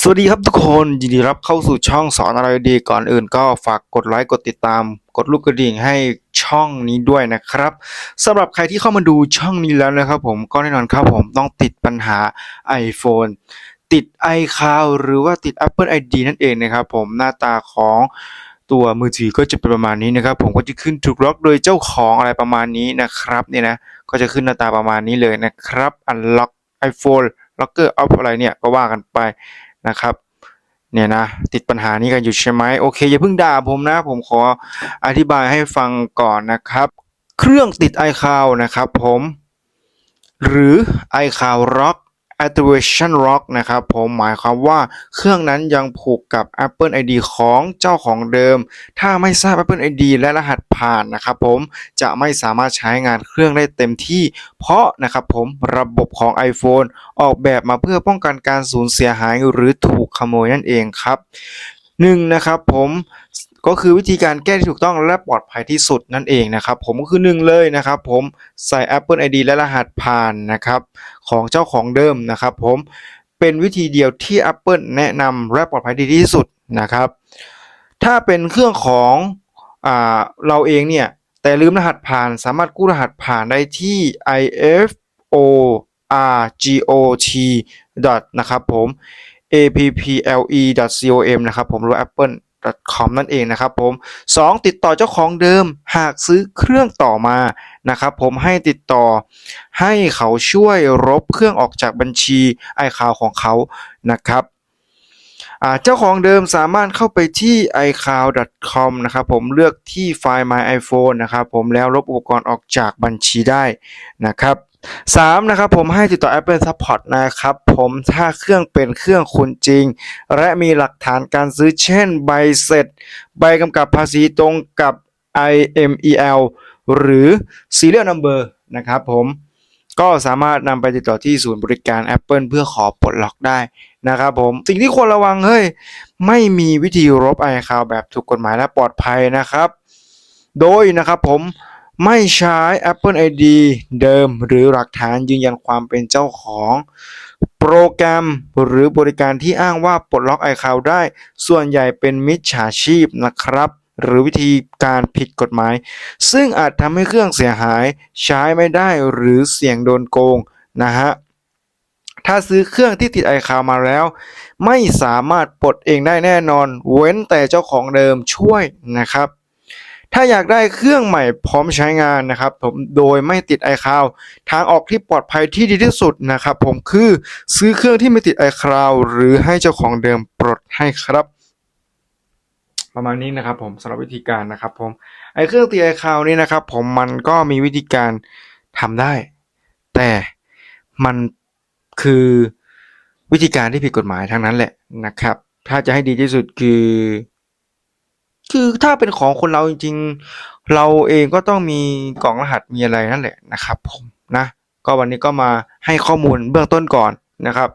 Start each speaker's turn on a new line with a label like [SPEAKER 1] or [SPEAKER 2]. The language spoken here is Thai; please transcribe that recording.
[SPEAKER 1] สวัสดีครับทุกคนยินดีรับเข้าสู่ช่องสอนอะไรดีก่อนอื่นก็ฝากกดไลค์กดติดตาม กดลูกกระดิ่งให้ช่องนี้ด้วยนะครับสำหรับใครที่เข้ามาดูช่องนี้แล้วนะครับผมก็แน่นอนครับผมต้องติดปัญหา iPhone ติด iCloud หรือว่าติด Apple ID นั่นเองนะครับผมหน้าตาของตัวมือถือก็จะเป็นประมาณนี้นะครับ ผมก็จะขึ้นถูกล็อกโดยเจ้าของอะไรประมาณนี้นะครับเนี่ยนะก็จะขึ้นหน้าตาประมาณนี้เลยนะครับ Unlock iPhone Locker Off อะไรเนี่ยก็ว่ากันไป นะครับเนี่ยนะติดปัญหานี้กันอยู่ใช่ไหมโอเคอย่าเพิ่งด่าผมนะ ผมขออธิบายให้ฟังก่อนนะครับ เครื่องติด iCloud นะครับผม หรือ iCloud Rock Activation Lock นะครับผมหมายความว่าเครื่องนั้นยังผูกกับ Apple ID ของเจ้าของเดิม ถ้าไม่ทราบ Apple ID และรหัสผ่านนะครับผมจะไม่สามารถใช้งานเครื่องได้เต็มที่ เพราะนะครับผมระบบของ iPhone ออกแบบมาเพื่อป้องกันการสูญเสียหายหรือถูกขโมยนั่นเองครับหนึ่งนะครับผม ก็คือวิธีการแก้ที่ถูกต้องและปลอดภัยที่สุดนั่นเองนะครับผมก็คือหนึ่งเลยนะครับผมใส่ Apple ID และรหัสผ่านนะครับของเจ้าของเดิมนะครับผมเป็นวิธีเดียวที่ Apple แนะนำและปลอดภัยดีที่สุดนะครับถ้าเป็นเครื่องของอเราเองเนี่ยแต่ลืมรหัสผ่านสามารถกู้รหัสผ่านได้ที่ ifo.rgot. นะครับผม apple.com นะครับผมหรือ apple com นั่นเองนะครับผม 2. ติดต่อเจ้าของเดิมหากซื้อเครื่องต่อมานะครับผมให้ติดต่อให้เขาช่วยลบเครื่องออกจากบัญชี iCloud ของเขานะครับเจ้าของเดิมสามารถเข้าไปที่ iCloud.com นะครับผมเลือกที่ไฟล์ My iPhone นะครับผมแล้วลบอุปกรณ์ออกจากบัญชีได้นะครับ 3. นะครับผมให้ติดต่อ Apple Support นะครับผมถ้าเครื่องเป็นเครื่องคุณจริง และมีหลักฐานการซื้อเช่นใบเสร็จ ใบกำกับภาษีตรงกับ IMEL หรือ Serial Number นะครับผมก็สามารถนำไปติดต่อที่ศูนย์บริการ Apple เพื่อขอปลดล็อกได้นะครับผมสิ่งที่ควรระวังเฮ้ย ไม่มีวิธีลบ iCloud แบบถูกกฎหมายและปลอดภัยนะครับ โดยนะครับผม ไม่ใช้ Apple ID เดิมหรือหลักฐานยืนยันความเป็นเจ้าของ โปรแกรมหรือบริการที่อ้างว่าปลดล็อก iCloud ได้ ส่วนใหญ่เป็นมิจฉาชีพนะครับหรือวิธีการผิดกฎหมาย ซึ่งอาจทำให้เครื่องเสียหายใช้ไม่ได้หรือเสี่ยงโดนโกงนะฮะ ถ้าซื้อเครื่องที่ติด iCloud มาแล้ว ไม่สามารถปลดเองได้แน่นอน เว้นแต่เจ้าของเดิมช่วยนะครับ ถ้าอยากได้เครื่องใหม่พร้อมใช้งานนะครับผมโดยไม่ติด iCloud ทางออกที่ปลอดภัยที่ดีที่สุดนะครับผมคือซื้อเครื่องที่ไม่ติด iCloud หรือให้เจ้าของเดิมปลดให้ครับ ประมาณนี้นะครับผมสำหรับวิธีการนะครับผมไอเครื่องตีไอคาวนี่นะครับผมมันก็มีวิธีการทำได้ แต่มันคือวิธีการที่ผิดกฎหมายทั้งนั้นแหละนะครับ ถ้าจะให้ดีที่สุดคือ คือถ้าเป็นของคนเราจริงๆ เราเองก็ต้องมีกล่องรหัสมีอะไรนั่นแหละนะครับผมนะก็วันนี้ก็มาให้ข้อมูลเบื้องต้นก่อนนะครับ